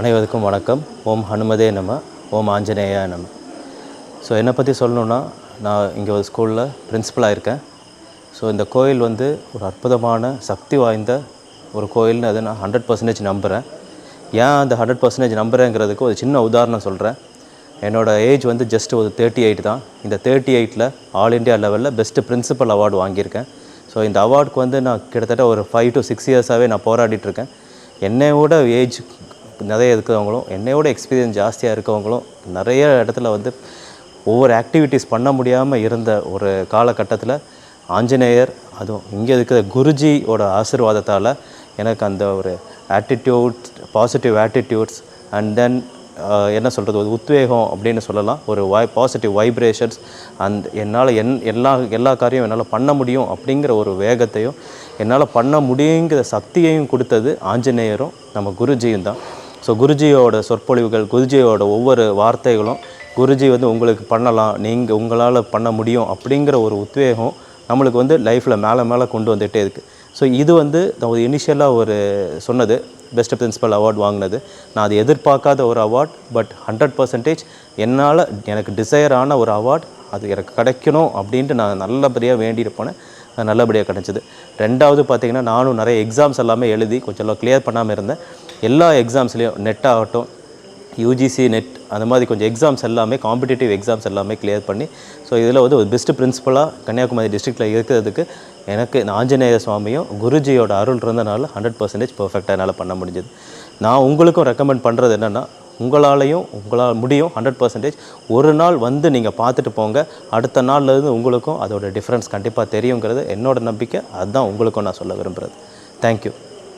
அனைவருக்கும் வணக்கம். ஓம் ஹனுமதே நம ஓம் ஆஞ்சநேயா நம. ஸோ என்னை பற்றி சொல்லணுன்னா நான் இங்கே ஒரு ஸ்கூலில் பிரின்ஸிபலாக இருக்கேன் ஸோ இந்த கோயில் வந்து ஒரு அற்புதமான சக்தி வாய்ந்த ஒரு கோயில்னு அதை நான் ஹண்ட்ரட் பர்சன்டேஜ் நம்புகிறேன் ஏன் அந்த ஹண்ட்ரட் பர்சன்டேஜ் நம்புகிறேங்கிறதுக்கு ஒரு சின்ன உதாரணம் சொல்கிறேன் என்னோடய ஏஜ் வந்து ஜஸ்ட் ஒரு தேர்ட்டி எயிட் தான். இந்த தேர்ட்டி எயிட்டில் ஆல் இண்டியா லெவலில் பெஸ்ட்டு பிரின்சிபல் அவார்டு வாங்கியிருக்கேன். ஸோ இந்த அவார்டுக்கு வந்து நான் கிட்டத்தட்ட ஒரு ஃபைவ் டு சிக்ஸ் இயர்ஸாகவே நான் போராடிட்டு இருக்கேன். என்னையோட ஏஜ் நிறைய இருக்கிறவங்களும் என்னையோட எக்ஸ்பீரியன்ஸ் ஜாஸ்தியாக இருக்கவங்களும் நிறைய இடத்துல வந்து ஒவ்வொரு ஆக்டிவிட்டீஸ் பண்ண முடியாமல் இருந்த ஒரு காலகட்டத்தில் ஆஞ்சநேயர் அதுவும் இங்கே இருக்கிற குருஜியோட ஆசீர்வாதத்தால் எனக்கு அந்த ஒரு attitude positive attitudes and then என்ன சொல்கிறது ஒரு உத்வேகம் அப்படின்னு சொல்லலாம். ஒரு வை பாசிட்டிவ் வைப்ரேஷன்ஸ் அண்ட் என்னால் என் எல்லா எல்லா காரியம் என்னால் பண்ண முடியும் அப்படிங்கிற ஒரு வேகத்தையும் என்னால் பண்ண முடியுங்கிற சக்தியையும் கொடுத்தது ஆஞ்சநேயரும் நம்ம குருஜியும் தான். ஸோ குருஜியோட சொற்பொழிவுகள் குருஜியோட ஒவ்வொரு வார்த்தைகளும் குருஜி வந்து உங்களுக்கு பண்ணலாம் நீங்கள் உங்களால் பண்ண முடியும் அப்படிங்கிற ஒரு உத்வேகம் நம்மளுக்கு வந்து லைஃப்பில் மேலே மேலே கொண்டு வந்துகிட்டே இருக்குது ஸோ இது வந்து நான் ஒரு இனிஷியலாக ஒரு சொன்னது பெஸ்ட் பிரின்சிபல் அவார்ட் வாங்கினது. நான் அது எதிர்பார்க்காத ஒரு அவார்ட் பட் ஹண்ட்ரட் பர்சன்டேஜ் என்னால் எனக்கு டிசையரான ஒரு அவார்ட் அது எனக்கு கிடைக்கணும் அப்படின்ட்டு நான் நல்லபடியாக வேண்டிட்டு போனேன். அது நல்லபடியாக கிடச்சிது. ரெண்டாவது பார்த்திங்கன்னா நானும் நிறைய எக்ஸாம்ஸ் எல்லாமே எழுதி கொஞ்சம் கிளியர் பண்ணாமல் இருந்தேன். எல்லா எக்ஸாம்ஸ்லேயும் நெட் ஆகட்டும் யூஜிசி நெட் அந்த மாதிரி கொஞ்சம் எக்ஸாம்ஸ் எல்லாமே காம்படிட்டிவ் எக்ஸாம்ஸ் எல்லாமே கிளியர் பண்ணி ஸோ இதில் வந்து ஒரு பெஸ்ட்டு பிரின்சிபலாக கன்னியாகுமரி டிஸ்ட்ரிக்டில் இருக்கிறதுக்கு எனக்கு இந்த ஆஞ்சநேய சுவாமியும் குருஜியோட அருள் இருந்தனால ஹண்ட்ரட் பர்சன்டேஜ் பர்ஃபெக்டாக என்னால் பண்ண முடிஞ்சது. நான் உங்களுக்கும் ரெக்கமெண்ட் பண்ணுறது என்னென்னா உங்களாலையும் உங்களால் முடியும் ஹண்ட்ரட் பர்சன்டேஜ் ஒரு நாள் வந்து நீங்கள் பார்த்துட்டு போங்க. அடுத்த நாள்லேருந்து உங்களுக்கும் அதோட டிஃப்ரென்ஸ் கண்டிப்பாக தெரியுங்கிறது என்னோடய நம்பிக்கை. அதுதான் உங்களுக்கும் நான் சொல்ல விரும்புகிறது தேங்க்யூ